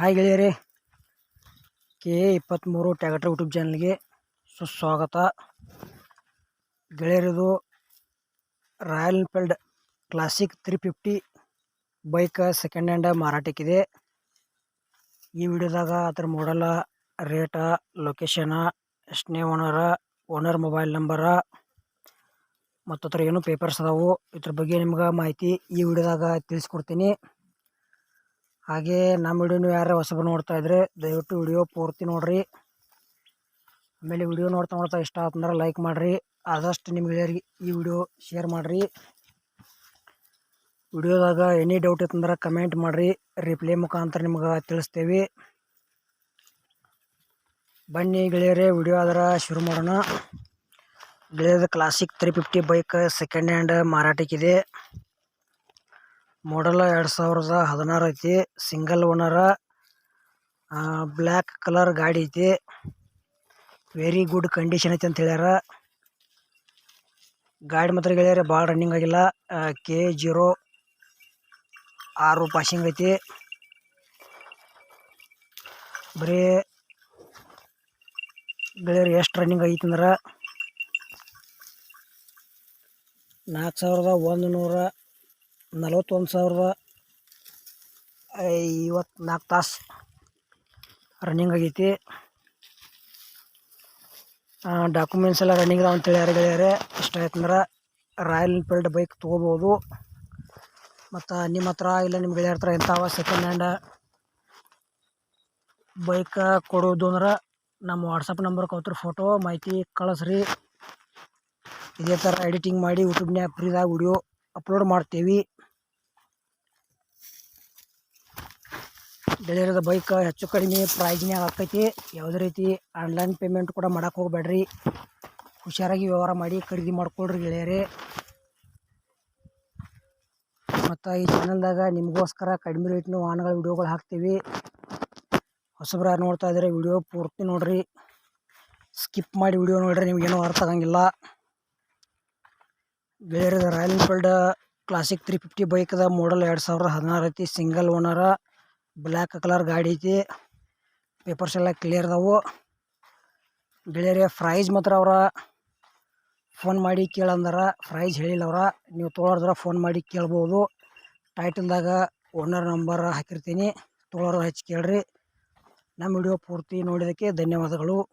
Hi ಗೆಳೆಯರೇ. K A ಇಪ್ಪತ್ತ್ಮೂರು ಟ್ಯಾಗಟ್ರ್ YouTube ಚಾನಲ್ಗೆ ಸುಸ್ವಾಗತ. ಗೆಳೆಯರಿದು Royal Enfield classic three fifty bike second hand ಮಾರಾಟಕ್ಕಿದೆ. ಈ ವಿಡಿಯೋದಾಗ ಅದ್ರ ಮಾಡಲ ರೇಟ ಲೊಕೇಶನ ಎಷ್ಟನೇ ಓನರ ಓನರ್ ಮೊಬೈಲ್ ನಂಬರ ಮತ್ತು ಅದ್ರ ಏನು ಪೇಪರ್ಸ್ ಅದಾವು, ಇದ್ರ ಬಗ್ಗೆ ನಿಮ್ಗೆ ಮಾಹಿತಿ ಈ ವಿಡಿಯೋದಾಗ ತಿಳಿಸ್ಕೊಡ್ತೀನಿ. ಹಾಗೆ ನಮ್ಮ ವಿಡಿಯೋನು ಯಾರು ಹೊಸಬರು ನೋಡ್ತಾ ಇದ್ರೆ ದಯವಿಟ್ಟು ವಿಡಿಯೋ ಪೂರ್ತಿ ನೋಡ್ರಿ. ಆಮೇಲೆ ವಿಡಿಯೋ ನೋಡ್ತಾ ನೋಡ್ತಾ ಇಷ್ಟ ಆತಂದ್ರೆ ಲೈಕ್ ಮಾಡಿರಿ. ಆದಷ್ಟು ನಿಮ್ಮ ಗೆಳೆಯರಿಗೆ ಈ ವಿಡಿಯೋ ಶೇರ್ ಮಾಡಿರಿ. ವಿಡಿಯೋದಾಗ ಎನಿ ಡೌಟ್ ಇತ್ತಂದ್ರೆ ಕಮೆಂಟ್ ಮಾಡಿರಿ. ರಿಪ್ಲೈ ಮುಖಾಂತರ ನಿಮ್ಗೆ ತಿಳಿಸ್ತೇವೆ. ಬನ್ನಿ ಗೆಳೆಯರೇ, ವಿಡಿಯೋ ಆದ್ರೆ ಶುರು ಮಾಡೋಣ. ಗೆಳೆಯದ classic three fifty bike second hand ಮಾರಾಟಕ್ಕಿದೆ. Model ಎರಡು ಸಾವಿರದ ಹದಿನಾರು ಐತಿ. ಸಿಂಗಲ್ ಓನರ ಬ್ಲ್ಯಾಕ್ ಕಲರ್ ಗಾಡಿ ಐತಿ. ವೆರಿ ಗುಡ್ ಕಂಡೀಷನ್ ಐತಿ ಅಂತ ಹೇಳ್ಯಾರ. ಗಾಡಿ ಮಾತ್ರ ಗೆಳೆಯರೆ ಭಾಳ ರನ್ನಿಂಗ್ ಆಗಿಲ್ಲ. ಕೆ ಜೀರೋ ಆರು ಪಾಸಿಂಗ್ ಐತಿ. ಬರೀ ಗೆಳೆಯರು ಎಷ್ಟು ರನ್ನಿಂಗ್ ಐತಿ ಅಂದ್ರೆ ನಾಲ್ಕು ಸಾವಿರದ ಒಂದು ನೂರ ನಲವತ್ತೊಂದು ಸಾವಿರದ ಐವತ್ನಾಲ್ಕು ತಾಸು ರನ್ನಿಂಗ್ ಆಗೈತಿ. ಡಾಕ್ಯುಮೆಂಟ್ಸ್ ಎಲ್ಲ ರನ್ನಿಂಗ್ ಅದಾವ ಅಂತೇಳಿ ಯಾರು ಗೆಳೆಯರೆ ಇಷ್ಟ ಆಯ್ತಂದ್ರೆ ರಾಯಲ್ ಎನ್ಫೀಲ್ಡ್ ಬೈಕ್ ತೊಗೋಬೋದು. ಮತ್ತು ನಿಮ್ಮ ಹತ್ರ ಇಲ್ಲ ನಿಮ್ಮ ಗೆಳೆಯರ ಹತ್ರ ಇಂಥವ ಸೆಕೆಂಡ್ ಹ್ಯಾಂಡ ಬೈಕ್ ಕೊಡೋದು ಅಂದ್ರೆ ನಮ್ಮ ವಾಟ್ಸಪ್ ನಂಬರ್ ಅವತ್ರ ಫೋಟೋ ಮಾಹಿತಿ ಕಳಿಸ್ರಿ. ಇದೇ ಥರ ಎಡಿಟಿಂಗ್ ಮಾಡಿ ಯೂಟ್ಯೂಬ್ನ್ಯಾಗ ಫ್ರೀದಾಗ ವಿಡಿಯೋ ಅಪ್ಲೋಡ್ ಮಾಡ್ತೇವೆ. ಗೆಳೆಯರದ ಬೈಕ್ ಹೆಚ್ಚು ಕಡಿಮೆ ಪ್ರೈಜ್ನ್ಯಾಗ ಆಕೈತಿ ಯಾವುದೇ ರೀತಿ ಆನ್ಲೈನ್ ಪೇಮೆಂಟ್ ಕೂಡ ಮಾಡೋಕೆ ಹೋಗ್ಬೇಡ್ರಿ. ಹುಷಾರಾಗಿ ವ್ಯವಹಾರ ಮಾಡಿ ಖರೀದಿ ಮಾಡ್ಕೊಳ್ರಿ ಗೆಳೆಯರೇ. ಮತ್ತು ಈ ಚಾನಲ್ದಾಗ ನಿಮಗೋಸ್ಕರ ಕಡಿಮೆ ರೇಟ್ನ ವಾಹನಗಳ ವಿಡಿಯೋಗಳು ಹಾಕ್ತೀವಿ. ಹೊಸಬ್ರ ನೋಡ್ತಾ ಇದ್ದಾರೆ ವಿಡಿಯೋ ಪೂರ್ತಿ ನೋಡ್ರಿ. ಸ್ಕಿಪ್ ಮಾಡಿ ವಿಡಿಯೋ ನೋಡ್ರಿ, ನಿಮಗೇನೂ ಅರ್ಥ ಆಗಂಗಿಲ್ಲ. ಬೇರೆ Royal Enfield classic three fifty ಬೈಕ್ದ model ಎರಡು ಸಾವಿರದ ಹದಿನಾರು ಐತಿ ಸಿಂಗಲ್ ಓನರ ಬ್ಲ್ಯಾಕ್ ಕಲರ್ ಗಾಡಿ ಐತಿ. ಪೇಪರ್ಸ್ ಎಲ್ಲ ಕ್ಲಿಯರ್ ಅದಾವು. ಬೆಳೆಯರೆ ಪ್ರೈಸ್ ಮಾತ್ರ ಅವರ. ಫೋನ್ ಮಾಡಿ ಕೇಳಂದಾರ. ಪ್ರೈಸ್ ಹೇಳಿಲ್ಲ ಅವ್ರ. ನೀವು ತೊಗೊಳೋದ್ರ ಫೋನ್ ಮಾಡಿ ಕೇಳ್ಬೋದು. ಟೈಟಲ್ದಾಗ ಓನರ್ ನಂಬರ್ ಹಾಕಿರ್ತೀನಿ. ತೊಗೊಳೋರು ಹಚ್ಚಿ ಕೇಳ್ರಿ. ನಮ್ಮ ವಿಡಿಯೋ ಪೂರ್ತಿ ನೋಡಿದ್ದಕ್ಕೆ ಧನ್ಯವಾದಗಳು.